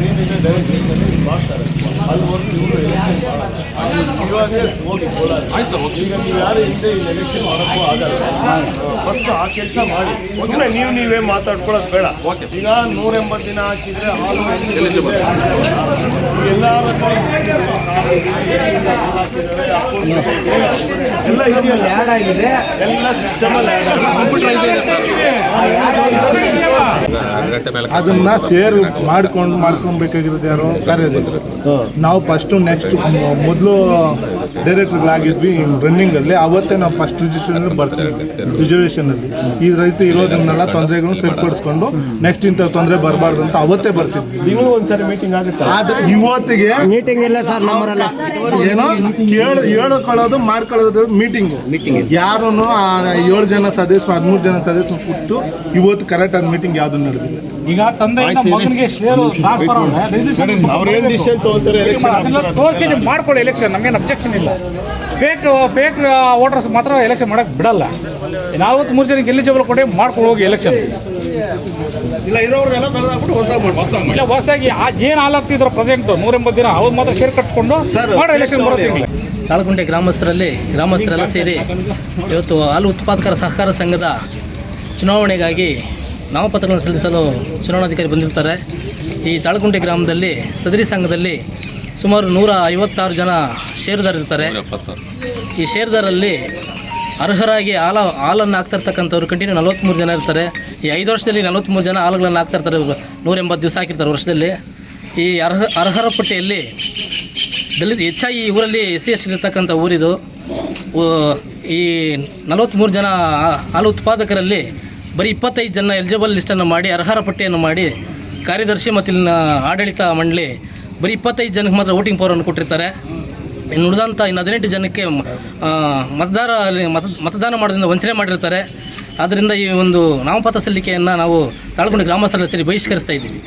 Number ಏನಿದೆ direct ಮಾಡ್ತಾರೆ sir okay ಈಗ ನೀವು ಯಾರು ಆಗಲ್ಲ ಫಸ್ಟ್ ಆ ಕೆಲಸ ಮಾಡಿ ಒಮ್ಮೆ ನೀವು ನೀವೇ ಮಾತಾಡ್ಕೊಳ್ಳೋದು ಬೇಡ. ಈಗ ನೂರ ಎಂಬತ್ತು ದಿನ ಹಾಕಿದ್ರೆ ಎಲ್ಲಿದೆ? ಎಲ್ಲ ಎಲ್ಲ ಇದೆಯಲ್ಲ ಆ್ಯಡ್ ಆಗಿದೆ ಎಲ್ಲ ಸಿಸ್ಟಮಲ್ಲಿ ಕಂಪ್ಯೂಟರ್ ಆಗಿದೆ ಮೇಲೆ ಅದನ್ನ ಶೇರ್ ಮಾಡ್ಕೊಂಡು ಮಾಡ್ಕೊಬೇಕಾಗಿರೋದು ಯಾರು ಕಾರ್ಯದರ್ಶಿ. ನಾವು ಫಸ್ಟ್ ನೆಕ್ಸ್ಟ್ ಮೊದಲು ಡೈರೆಕ್ಟರ್ಗಳಾಗಿದ್ವಿ ರನ್ನಿಂಗ್ ಅಲ್ಲಿ ಅವತ್ತೇ ನಾವು ಫಸ್ಟ್ ರಿಜಿಸ್ಟ್ರೇಷನ್ ಬರ್ತೀವಿ. ರಿಸರ್ವೇಷನ್ ಅಲ್ಲಿ. ಈ ರೈತ ಇರೋದನ್ನೆಲ್ಲ ತೊಂದರೆಗಳನ್ನ ಸರಿಪಡಿಸ್ಕೊಂಡು ನೆಕ್ಸ್ಟ್ ಇಂಥ ತೊಂದರೆ ಬರಬಾರ್ದು ಅಂತ ಅವತ್ತೇ ಬರ್ಸಿದ್ವಿ. ನೀವು ಒಂದ್ಸರಿ ಮೀಟಿಂಗ್ ಆಗುತ್ತೆ? ಆದ್ರೆ ಇವತ್ತಿಗೆ ಮೀಟಿಂಗ್ ಇಲ್ಲ ಸರ್ ನಮ್ಮೂರಲ್ಲಿ ಏನೋ ಹೇಳ ಹೇಳ್ಕೊಳ್ಳೋದು ಮಾಡ್ಕೊಳ್ಳೋದು ಮೀಟಿಂಗ್ ಮೀಟಿಂಗ್ ಯಾರು ಏಳು ಜನ ಸದಸ್ಯರು ಹದಿಮೂರು ಜನ ಸದಸ್ಯರು ಕೊಟ್ಟು ಇವತ್ತು ಕರೆಕ್ಟ್ ಆದ ಮೀಟಿಂಗ್ ಯಾವ್ದು ನಡೆದಿಲ್ಲ ಈಗ ತಂದೆಯಿಂದ ಮಗನಿಗೆ ಶೇರು ಟ್ರಾನ್ಸ್ಫರ್ ಅವ್ರು ಏನ್ ಡಿಸಿಷನ್ ತಗೊಂತಾರೆ ಎಲೆಕ್ಷನ್ ತೋರಿಸಿ ನೀವು ಮಾಡ್ಕೊಳ್ಳಿ ಎಲೆಕ್ಷನ್ ನಮಗೇನು ಅಬ್ಜೆಕ್ಷನ್ ಇಲ್ಲ. ಫೇಕ್ ಫೇಕ್ ವೋಟರ್ಸ್ ಮಾತ್ರ ಎಲೆಕ್ಷನ್ ಮಾಡಕ್ಕೆ ಬಿಡಲ್ಲ. ನಾಲ್ವತ್ತು ಮೂರು ಜನಕ್ಕೆ ಎಲಿಜಿಬಲ್ ಕೊಡಿ ಮಾಡ್ಕೊಂಡು ಹೋಗಿ ಎಲೆಕ್ಷನ್ ಇಲ್ಲ ಹೊಸದಾಗಿ ಏನು ಹಾಲಾಗ್ತಿದ್ರು ಪ್ರೆಸೆಂಟ್ ನೂರ ಎಂಬತ್ತು ದಿನ ಅವ್ರು ಮಾತ್ರ ಶೇರ್ ಕಟ್ಸ್ಕೊಂಡು ಮಾಡೋ ಎಲೆಕ್ಷನ್ ಬರೋದಿಲ್ಲ ತಾಳಗುಂಟೆ ಗ್ರಾಮಸ್ಥರಲ್ಲಿ ಗ್ರಾಮಸ್ಥರೆಲ್ಲ ಸೇರಿ ಇವತ್ತು ಹಾಲು ಉತ್ಪಾದಕರ ಸಹಕಾರ ಸಂಘದ ಚುನಾವಣೆಗಾಗಿ ನಾಮಪತ್ರಗಳನ್ನು ಸಲ್ಲಿಸಲು ಚುನಾವಣಾಧಿಕಾರಿ ಬಂದಿರ್ತಾರೆ. ಈ ತಾಳಗುಂಟೆ ಗ್ರಾಮದಲ್ಲಿ ಸದರಿ ಸಂಘದಲ್ಲಿ ಸುಮಾರು ನೂರ ಐವತ್ತಾರು ಜನ ಇರ್ತಾರೆ. ಈ ಷೇರ್ದಾರಲ್ಲಿ ಅರ್ಹರಾಗಿ ಹಾಲ, ಹಾಲನ್ನು ಹಾಕ್ತಿರ್ತಕ್ಕಂಥವ್ರು ಕಂಟಿನ್ಯೂ ನಲವತ್ತ್ಮೂರು ಜನ ಇರ್ತಾರೆ. ಈ ಐದು ವರ್ಷದಲ್ಲಿ ನಲವತ್ತ್ಮೂರು ಜನ ಹಾಲುಗಳನ್ನು ಹಾಕ್ತಾ ಇರ್ತಾರೆ ನೂರ ಎಂಬತ್ತು ದಿವಸ ಹಾಕಿರ್ತಾರೆ ವರ್ಷದಲ್ಲಿ. ಈ ಅರ್ಹ, ಅರ್ಹರ ಪಟ್ಟಿಯಲ್ಲಿ ದಲಿತ, ಹೆಚ್ಚಾಗಿ ಈ ಊರಲ್ಲಿ ಎಸ್ ಸಿ ಎಸ್ ಇರ್ತಕ್ಕಂಥ ಊರಿದು. ಈ ನಲವತ್ತ್ಮೂರು ಜನ ಹಾಲು ಉತ್ಪಾದಕರಲ್ಲಿ ಬರೀ ಇಪ್ಪತ್ತೈದು ಜನ ಎಲಿಜಿಬಲ್ ಲಿಸ್ಟನ್ನು ಮಾಡಿ, ಅರ್ಹರ ಪಟ್ಟಿಯನ್ನು ಮಾಡಿ ಕಾರ್ಯದರ್ಶಿ ಮತ್ತು ಇಲ್ಲಿನ ಆಡಳಿತ ಮಂಡಳಿ ಬರೀ ಇಪ್ಪತ್ತೈದು ಜನಕ್ಕೆ ಮಾತ್ರ ವೋಟಿಂಗ್ ಪವರನ್ನು ಕೊಟ್ಟಿರ್ತಾರೆ. ಇನ್ನು ಉಳಿದಂಥ ಇನ್ನು ಹದಿನೆಂಟು ಜನಕ್ಕೆ ಮತದಾರ ಮತದಾನ ಮಾಡೋದ್ರಿಂದ ವಂಚನೆ ಮಾಡಿರ್ತಾರೆ. ಆದ್ದರಿಂದ ಈ ಒಂದು ನಾಮಪತ್ರ ಸಲ್ಲಿಕೆಯನ್ನು ನಾವು ತಾಳ್ಕೊಂಡು ಗ್ರಾಮಸ್ಥರಲ್ಲಿ ಸೇರಿ ಬಹಿಷ್ಕರಿಸ್ತಾ ಇದ್ದೀವಿ.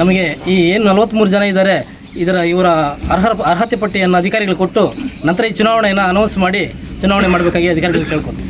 ನಮಗೆ ಈ ಏನು ನಲವತ್ತ್ಮೂರು ಜನ ಇದ್ದಾರೆ, ಇದರ ಇವರ ಅರ್ಹ ಅರ್ಹತೆ ಪಟ್ಟಿಯನ್ನು ಅಧಿಕಾರಿಗಳು ಕೊಟ್ಟು ನಂತರ ಈ ಚುನಾವಣೆಯನ್ನು ಅನೌನ್ಸ್ ಮಾಡಿ ಚುನಾವಣೆ ಮಾಡಬೇಕಾಗಿ ಅಧಿಕಾರಿಗಳು ಕೇಳ್ಕೊತೀವಿ